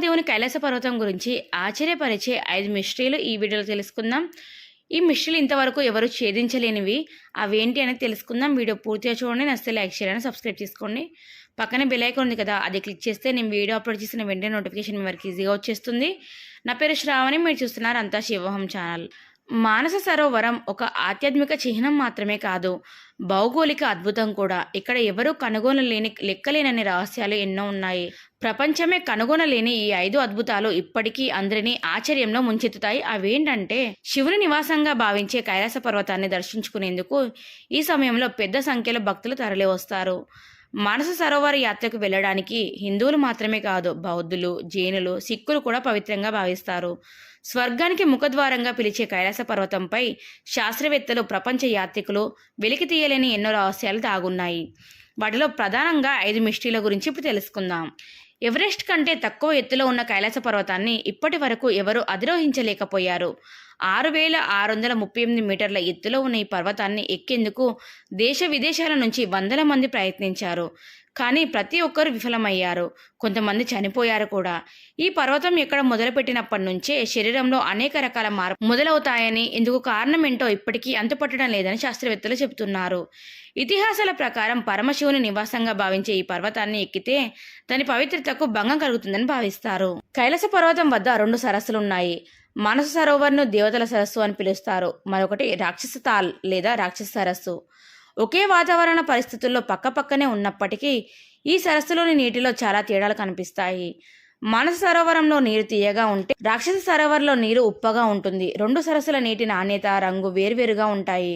మహాదేవుని కైలాస పర్వతం గురించి ఆశ్చర్యపరిచే ఐదు మిస్టరీలు ఈ వీడియోలో తెలుసుకుందాం. ఈ మిస్టరీలు ఇంతవరకు ఎవరు ఛేదించలేనివి. అవేంటి అనేది తెలుసుకుందాం. వీడియో పూర్తిగా చూడండి. నచ్చితే లైక్ చేయాలని సబ్స్క్రైబ్ చేసుకోండి. పక్కనే బెల్ ఐకాన్ ఉంది కదా అది క్లిక్ చేస్తే నేను వీడియో అప్లోడ్ చేసిన వెంటనే నోటిఫికేషన్ మీ వరకు ఈజీగా వచ్చేస్తుంది. నా పేరు శ్రావణి. మీరు చూస్తున్నారు అంతా శివహం ఛానల్ మానస సరోవరం ఒక ఆధ్యాత్మిక చిహ్నం మాత్రమే కాదు. భౌగోళిక అద్భుతం కూడా. ఇక్కడ ఎవరూ కనుగొనలేని లెక్కలేనని రహస్యాలు ఎన్నో ఉన్నాయి. ప్రపంచమే కనుగొనలేని ఈ ఐదు అద్భుతాలు ఇప్పటికీ అందరినీ ఆశ్చర్యంలో ముంచెత్తుతాయి. అవేంటంటే శివుని నివాసంగా భావించే కైలాస పర్వతాన్ని దర్శించుకునేందుకు ఈ సమయంలో పెద్ద సంఖ్యలో భక్తులు తరలి వస్తారు. మానస సరోవర యాత్రకు వెళ్ళడానికి హిందువులు మాత్రమే కాదు బౌద్ధులు జైనులు సిక్కులు కూడా పవిత్రంగా భావిస్తారు. స్వర్గానికి ముఖద్వారంగా పిలిచే కైలాస పర్వతంపై శాస్త్రవేత్తలు ప్రపంచ యాత్రికులు వెలికి తీయలేని ఎన్నో రహస్యాలు దాగున్నాయి. వాటిలో ప్రధానంగా ఐదు మిస్టీల గురించి ఇప్పుడు తెలుసుకుందాం. ఎవరెస్ట్ కంటే తక్కువ ఎత్తులో ఉన్న కైలాస పర్వతాన్ని ఇప్పటి వరకు ఎవరూ అధిరోహించలేకపోయారు? ఆరు వేల ఆరు వందల ముప్పై ఎనిమిది మీటర్ల ఎత్తులో ఉన్న ఈ పర్వతాన్ని ఎక్కేందుకు దేశ విదేశాల నుంచి వందల మంది ప్రయత్నించారు. కానీ ప్రతి ఒక్కరు విఫలమయ్యారు. కొంతమంది చనిపోయారు కూడా. ఈ పర్వతం ఎక్కడ మొదలుపెట్టినప్పటి నుంచే శరీరంలో అనేక రకాల మార్పు మొదలవుతాయని ఇందుకు కారణం ఏంటో ఇప్పటికీ అంతుపట్టడం లేదని శాస్త్రవేత్తలు చెబుతున్నారు. ఇతిహాసాల ప్రకారం పరమశివుని నివాసంగా భావించే ఈ పర్వతాన్ని ఎక్కితే దాని పవిత్రతకు భంగం కలుగుతుందని భావిస్తారు. కైలాస పర్వతం వద్ద రెండు సరస్సులు ఉన్నాయి మనసు సరోవర్ను దేవతల సరస్సు అని పిలుస్తారు. మరొకటి రాక్షస తాల్ లేదా రాక్షస సరస్సు. ఒకే వాతావరణ పరిస్థితుల్లో పక్కపక్కనే ఉన్నప్పటికీ ఈ సరస్సులోని నీటిలో చాలా తేడాలు కనిపిస్తాయి. మానస సరోవరంలో నీరు తీయగా ఉంటే రాక్షస సరోవర్లో నీరు ఉప్పగా ఉంటుంది. రెండు సరస్సుల నీటి నాణ్యత రంగు వేరువేరుగా ఉంటాయి.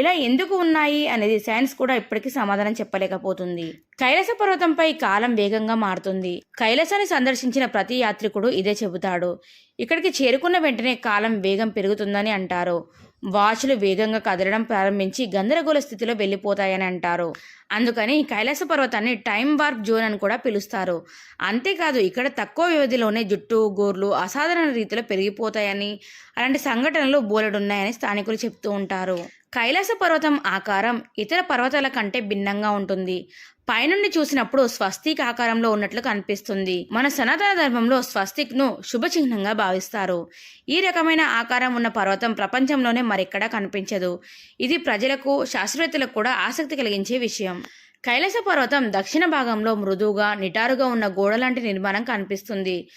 ఇలా ఎందుకు ఉన్నాయి అనేది సైన్స్ కూడా ఇప్పటికీ సమాధానం చెప్పలేకపోతుంది. కైలాస పర్వతంపై కాలం వేగంగా మారుతుంది. కైలాసాన్ని సందర్శించిన ప్రతి యాత్రికుడు ఇదే చెబుతాడు. ఇక్కడికి చేరుకున్న వెంటనే కాలం వేగం పెరుగుతుందని అంటారు. వాచులు వేగంగా కదలడం ప్రారంభించి గందరగోళ స్థితిలో వెళ్ళిపోతాయని అంటారు. అందుకని కైలాస పర్వతాన్ని టైం వార్ప్ జోన్ అని కూడా పిలుస్తారు. అంతేకాదు ఇక్కడ తక్కువ వ్యవధిలోనే జుట్టు గోర్లు అసాధారణ రీతిలో పెరిగిపోతాయని అలాంటి సంఘటనలు బోలెడున్నాయని స్థానికులు చెప్తూ ఉంటారు. కైలాస పర్వతం ఆకారం ఇతర పర్వతాల కంటే భిన్నంగా ఉంటుంది. పైనుండి చూసినప్పుడు స్వస్తిక్ ఆకారంలో ఉన్నట్లు కనిపిస్తుంది. మన సనాతన ధర్మంలో స్వస్తిక్ను శుభ చిహ్నంగా భావిస్తారు. ఈ రకమైన ఆకారం ఉన్న పర్వతం ప్రపంచంలోనే మరెక్కడా కనిపించదు. ఇది ప్రజలకు శాస్త్రవేత్తలకు కూడా ఆసక్తి కలిగించే విషయం. కైలాస పర్వతం దక్షిణ భాగంలో మృదువుగా నిటారుగా ఉన్న గోడ లాంటి నిర్మాణం కనిపిస్తుంది.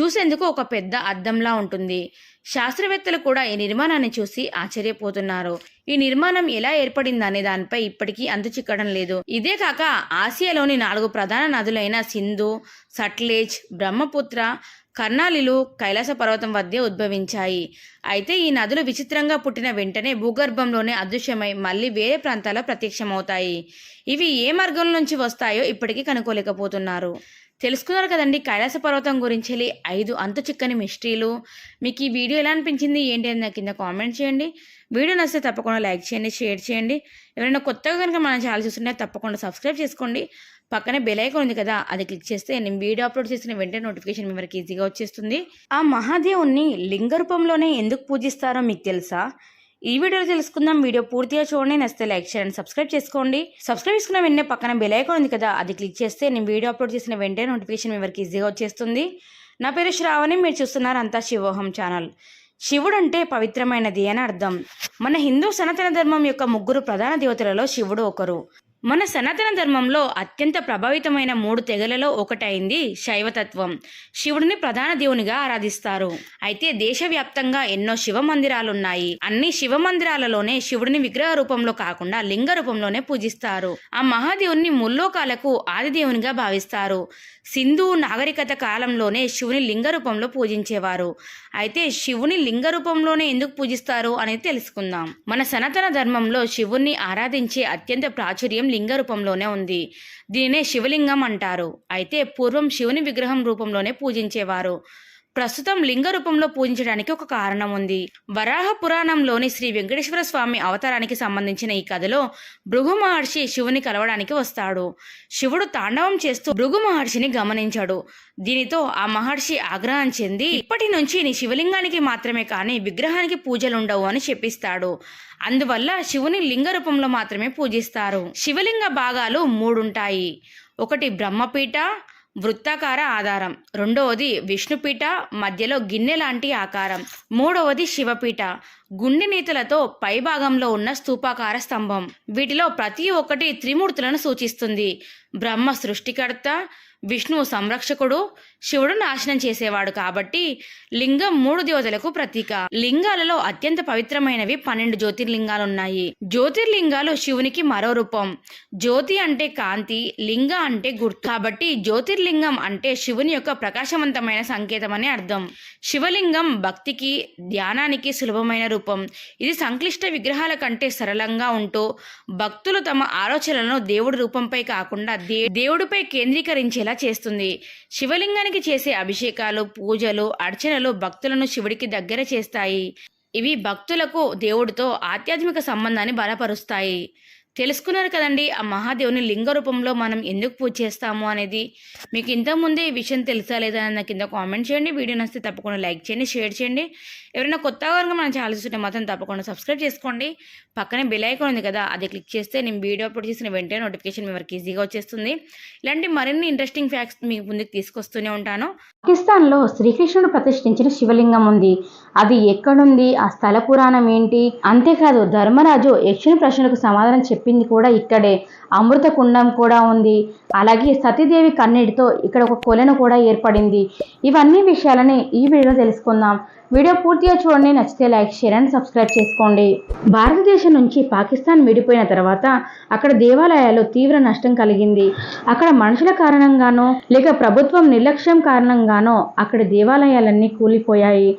చూసేందుకు ఒక పెద్ద అద్దంలా ఉంటుంది. శాస్త్రవేత్తలు కూడా ఈ నిర్మాణాన్ని చూసి ఆశ్చర్యపోతున్నారు. ఈ నిర్మాణం ఎలా ఏర్పడిందనే దానిపై ఇప్పటికీ అంతు చిక్కడం లేదు. ఇదే కాక ఆసియాలోని నాలుగు ప్రధాన నదులైన సింధు సట్లేజ్ బ్రహ్మపుత్ర కర్ణాలిలు కైలాస పర్వతం వద్దే ఉద్భవించాయి. అయితే ఈ నదులు విచిత్రంగా పుట్టిన వెంటనే భూగర్భంలోనే అదృశ్యమై మళ్ళీ వేరే ప్రాంతాల్లో ప్రత్యక్షమవుతాయి. ఇవి ఏ మార్గం నుంచి వస్తాయో ఇప్పటికీ కనుక్కోలేకపోతున్నారు. తెలుసుకున్నారు కదండి కైలాస పర్వతం గురించి ఐదు అంత చిక్కని మిస్టరీలు మీకు ఈ వీడియో ఎలా అనిపించింది ఏంటి అని నాకు కింద కామెంట్ చేయండి. వీడియో నచ్చితే తప్పకుండా లైక్ చేయండి షేర్ చేయండి. ఎవరైనా కొత్తగా కనుక మన ఛానల్ చూస్తుంటే తప్పకుండా సబ్స్క్రైబ్ చేసుకోండి. పక్కనే బెల్ ఐకాన్ ఉంది కదా అది క్లిక్ చేస్తే నేను వీడియో అప్లోడ్ చేసిన వెంటనే నోటిఫికేషన్ మీ వరకు ఈజీగా వచ్చేస్తుంది. ఆ మహాదేవుణ్ణి లింగ రూపంలోనే ఎందుకు పూజిస్తారో మీకు తెలుసా? ఈ వీడియోలో తెలుసుకుందాం. వీడియో పూర్తిగా చూడండి. నచ్చితే లైక్ చేయండి సబ్స్క్రైబ్ చేసుకోండి. సబ్స్క్రైబ్ చేసుకున్న వెంటనే పక్కన బెల్ ఐకాన్ ఉంది కదా అది క్లిక్ చేస్తే నేను వీడియో అప్లోడ్ చేసిన వెంటనే నోటిఫికేషన్ మీ వరకు ఈజీగా వచ్చేస్తుంది. నా పేరు శ్రావణి మీరు చూస్తున్నారు అంతా శివోహం ఛానల్ శివుడు అంటే పవిత్రమైనది అని అర్థం. మన హిందూ సనాతన ధర్మం యొక్క ముగ్గురు ప్రధాన దేవతలలో శివుడు ఒకరు. మన సనాతన ధర్మంలో అత్యంత ప్రభావితమైన మూడు తెగలలో ఒకటైంది శైవతత్వం. శివుడిని ప్రధాన దేవునిగా ఆరాధిస్తారు. అయితే దేశవ్యాప్తంగా ఎన్నో శివ మందిరాలున్నాయి అన్ని శివ మందిరాలలోనే శివుడిని విగ్రహ రూపంలో కాకుండా లింగ రూపంలోనే పూజిస్తారు. ఆ మహాదేవుని ముల్లోకాలకు ఆది దేవునిగా భావిస్తారు. సింధు నాగరికత కాలంలోనే శివుని లింగ రూపంలో పూజించేవారు. అయితే శివుని లింగ రూపంలోనే ఎందుకు పూజిస్తారు అనేది తెలుసుకుందాం. మన సనాతన ధర్మంలో శివుణ్ణి ఆరాధించే అత్యంత ప్రాచుర్యం లింగ రూపంలోనే ఉంది. దీనినే శివలింగం అంటారు. అయితే పూర్వం శివుని విగ్రహం రూపంలోనే పూజించేవారు. ప్రస్తుతం లింగ రూపంలో పూజించడానికి ఒక కారణం ఉంది. వరాహ పురాణంలోని శ్రీ వెంకటేశ్వర స్వామి అవతారానికి సంబంధించిన ఈ కథలో భృగు మహర్షి శివుని కలవడానికి వస్తాడు. శివుడు తాండవం చేస్తూ భృగు మహర్షిని గమనించాడు. దీనితో ఆ మహర్షి ఆగ్రహం చెంది ఇప్పటి నుంచి నీ శివలింగానికి మాత్రమే కానీ విగ్రహానికి పూజలుండవు అని చెప్పిస్తాడు. అందువల్ల శివుని లింగ రూపంలో మాత్రమే పూజిస్తారు. శివలింగ భాగాలు మూడుంటాయి. ఒకటి బ్రహ్మపీఠ వృత్తాకార ఆధారం. రెండవది విష్ణుపీఠ మధ్యలో గిన్నె లాంటి ఆకారం. మూడవది శివపీఠ. గుండె నీతులతో పైభాగంలో ఉన్న స్థూపాకార స్తంభం. వీటిలో ప్రతి ఒక్కటి త్రిమూర్తులను సూచిస్తుంది. బ్రహ్మ సృష్టికర్త విష్ణువు సంరక్షకుడు శివుడు నాశనం చేసేవాడు కాబట్టి లింగం మూడు దేవతలకు ప్రతీక. లింగాలలో అత్యంత పవిత్రమైనవి పన్నెండు జ్యోతిర్లింగాలు ఉన్నాయి జ్యోతిర్లింగాలు శివునికి మరో రూపం. జ్యోతి అంటే కాంతి లింగ అంటే గుర్తు. కాబట్టి జ్యోతిర్లింగం అంటే శివుని యొక్క ప్రకాశవంతమైన సంకేతం అని అర్థం. శివలింగం భక్తికి ధ్యానానికి సులభమైన రూపం. ఇది సంక్లిష్ట విగ్రహాల కంటే సరళంగా ఉంటూ భక్తులు తమ ఆలోచనలను దేవుడి రూపంపై కాకుండా దే దేవుడిపై కేంద్రీకరించేలా చేస్తుంది? శివలింగానికి చేసే అభిషేకాలు పూజలు అర్చనలు భక్తులను శివుడికి దగ్గర చేస్తాయి. ఇవి భక్తులకు దేవుడితో ఆధ్యాత్మిక సంబంధాన్ని బలపరుస్తాయి. తెలుసుకున్నారు కదండి ఆ మహాదేవుని లింగ రూపంలో మనం ఎందుకు పూజ చేస్తాము అనేది. మీకు ఇంతకుముందే ఈ విషయం తెలుసా లేదా అని నాకు కింద కామెంట్ చేయండి. వీడియో నచ్చితే తప్పకుండా లైక్ చేయండి షేర్ చేయండి. ఎవరైనా కొత్తగా కనుక మనం ఛానల్ మాత్రం తప్పకుండా సబ్స్క్రైబ్ చేసుకోండి. పక్కనే బెల్ ఐకాన్ ఉంది కదా అది క్లిక్ చేస్తే నేను వీడియో అప్లోడ్ చేసిన వెంటనే నోటిఫికేషన్ మీ వరకు ఈజీగా వచ్చేస్తుంది. ఇలాంటి మరిన్ని ఇంట్రెస్టింగ్ ఫ్యాక్ట్స్ మీకు ముందుకు తీసుకొస్తూనే ఉంటాను. పాకిస్తాన్లో శ్రీకృష్ణుడు ప్రతిష్ఠించిన శివలింగం ఉంది. అది ఎక్కడుంది? ఆ స్థల పురాణం ఏంటి? అంతేకాదు ధర్మరాజు యక్షుని ప్రశ్నలకు సమాధానం చెప్పింది కూడా ఇక్కడే. అమృత కుండం కూడా ఉంది. అలాగే సతీదేవి కన్నీటితో ఇక్కడ ఒక కొలను కూడా ఏర్పడింది. ఇవన్నీ విషయాలని ఈ వీడియోలో తెలుసుకుందాం. వీడియో పూర్తిగా చూడండి నచ్చితే లైక్ షేర్ అండ్ సబ్స్క్రైబ్ చేసుకోండి. భారతదేశం నుంచి పాకిస్తాన్ విడిపోయిన తర్వాత అక్కడ దేవాలయాలు తీవ్ర నష్టం కలిగింది. అక్కడ మనుషుల కారణంగానో లేక ప్రభుత్వం నిర్లక్ష్యం కారణంగానో అక్కడ దేవాలయాలన్నీ కూలిపోయాయి.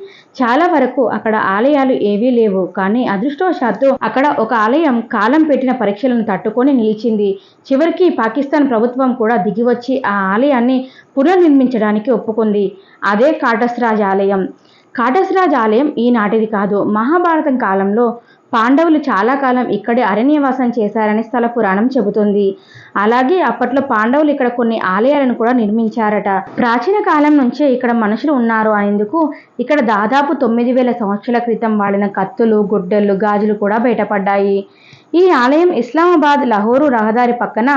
చాలా వరకు అక్కడ ఆలయాలు ఏవీ లేవు. కానీ అదృష్టవశాత్తు అక్కడ ఒక ఆలయం కాలం పెట్టిన పరీక్షలను తట్టుకొని నిలిచింది. చివరికి పాకిస్తాన్ ప్రభుత్వం కూడా దిగివచ్చి ఆ ఆలయాన్ని పునర్నిర్మించడానికి ఒప్పుకుంది. అదే కాటస్రాజ్ ఆలయం. కాటస్రాజ్ ఆలయం ఈనాటిది కాదు. మహాభారతం కాలంలో పాండవులు చాలా కాలం ఇక్కడే అరణ్యవాసం చేశారని స్థల పురాణం చెబుతుంది. అలాగే అప్పట్లో పాండవులు ఇక్కడ కొన్ని ఆలయాలను కూడా నిర్మించారట. ప్రాచీన కాలం నుంచే ఇక్కడ మనుషులు ఉన్నారు అనేందుకు ఇక్కడ దాదాపు తొమ్మిది వేల సంవత్సరాల క్రితం వాడిన కత్తులు గుడ్డలు గాజులు కూడా బయటపడ్డాయి. ఈ ఆలయం ఇస్లామాబాద్ లహోరు రహదారి పక్కన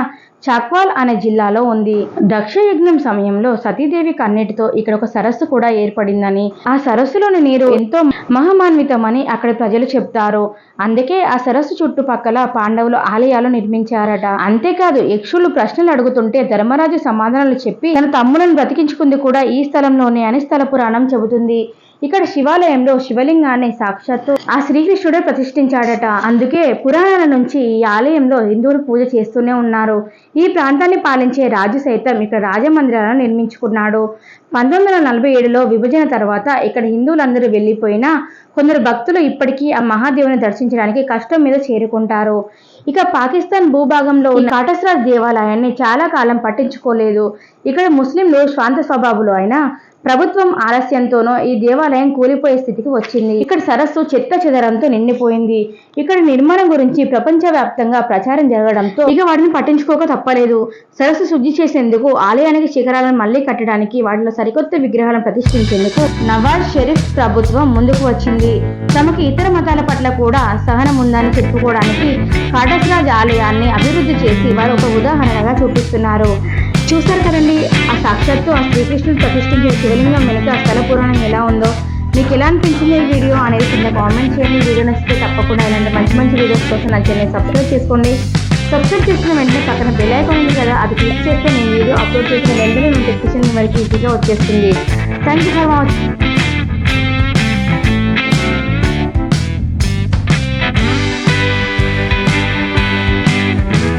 చక్వాల్ అనే జిల్లాలో ఉంది. దక్ష యజ్ఞం సమయంలో సతీదేవి కన్నీటితో ఇక్కడ ఒక సరస్సు కూడా ఏర్పడిందని ఆ సరస్సులోని నీరు ఎంతో మహమాన్వితమని అక్కడ ప్రజలు చెప్తారు అందుకే ఆ సరస్సు చుట్టుపక్కల పాండవులు ఆలయాలు నిర్మించారట. అంతేకాదు యక్షులు ప్రశ్నలు అడుగుతుంటే ధర్మరాజు సమాధానాలు చెప్పి తన తమ్ములను బ్రతికించుకుంది కూడా ఈ స్థలంలోనే అని స్థల పురాణం చెబుతుంది. ఇక్కడ శివాలయంలో శివలింగాన్ని సాక్షాత్తు ఆ శ్రీకృష్ణుడే ప్రతిష్ఠించాడట. అందుకే పురాణాల నుంచి ఈ ఆలయంలో హిందువులు పూజ చేస్తూనే ఉన్నారు. ఈ ప్రాంతాన్ని పాలించే రాజు సైతం ఇక్కడ రాజమందిరాలను నిర్మించుకున్నాడు. పంతొమ్మిది వందల నలభై ఏడులో విభజన తర్వాత ఇక్కడ హిందువులందరూ వెళ్ళిపోయినా కొందరు భక్తులు ఇప్పటికీ ఆ మహాదేవుని దర్శించడానికి కష్టం మీద చేరుకుంటారు. ఇక పాకిస్తాన్ భూభాగంలో ఉన్న కాటస్రాజ్ దేవాలయాన్ని చాలా కాలం పట్టించుకోలేదు. ఇక్కడ ముస్లింలు శాంత స్వభావులు అయినా ప్రభుత్వం ఆలస్యంతోనో ఈ దేవాలయం కూలిపోయే స్థితికి వచ్చింది. ఇక్కడ సరస్సు చెత్త చెదరంతో నిండిపోయింది. ఇక్కడ నిర్మాణం గురించి ప్రపంచవ్యాప్తంగా ప్రచారం జరగడంతో ఇక వాటిని పట్టించుకోక తప్పలేదు. సరస్సు శుద్ధి చేసేందుకు ఆలయానికి శిఖరాలను మళ్ళీ కట్టడానికి వాటిలో సరికొత్త విగ్రహాలను ప్రతిష్ఠించేందుకు నవాజ్ షరీఫ్ ప్రభుత్వం ముందుకు వచ్చింది. తమకు ఇతర మతాల పట్ల కూడా సహనం ఉందని చెప్పుకోవడానికి కాటస్రాజ్ ఆలయాన్ని అభివృద్ధి చేసి వారు ఒక ఉదాహరణగా చూపిస్తున్నారు. చూశారు కదండి ఆ సాక్షాత్తు ఆ శ్రీకృష్ణుడు ప్రతిష్ఠించిన శివలింగం వెనుక స్థల పురాణం ఎలా ఉందో. మీకు ఎలా అనిపించింది ఈ వీడియో అనేది కింద కామెంట్ చేయండి. వీడియో నచ్చితే తప్పకుండా ఇలాంటి మంచి మంచి వీడియోస్ కోసం నా ఛానల్ సబ్స్క్రైబ్ చేసుకోండి. సబ్స్క్రైబ్ చేసిన వెంటనే పక్కన బెల్ ఐకాన్ ఉంది కదా అది క్లిక్ చేస్తే నేను వీడియో అప్లోడ్ చేసిన వెంటనే నోటిఫికేషన్ వరకు ఈజీగా వచ్చేస్తుంది. Thank you for watching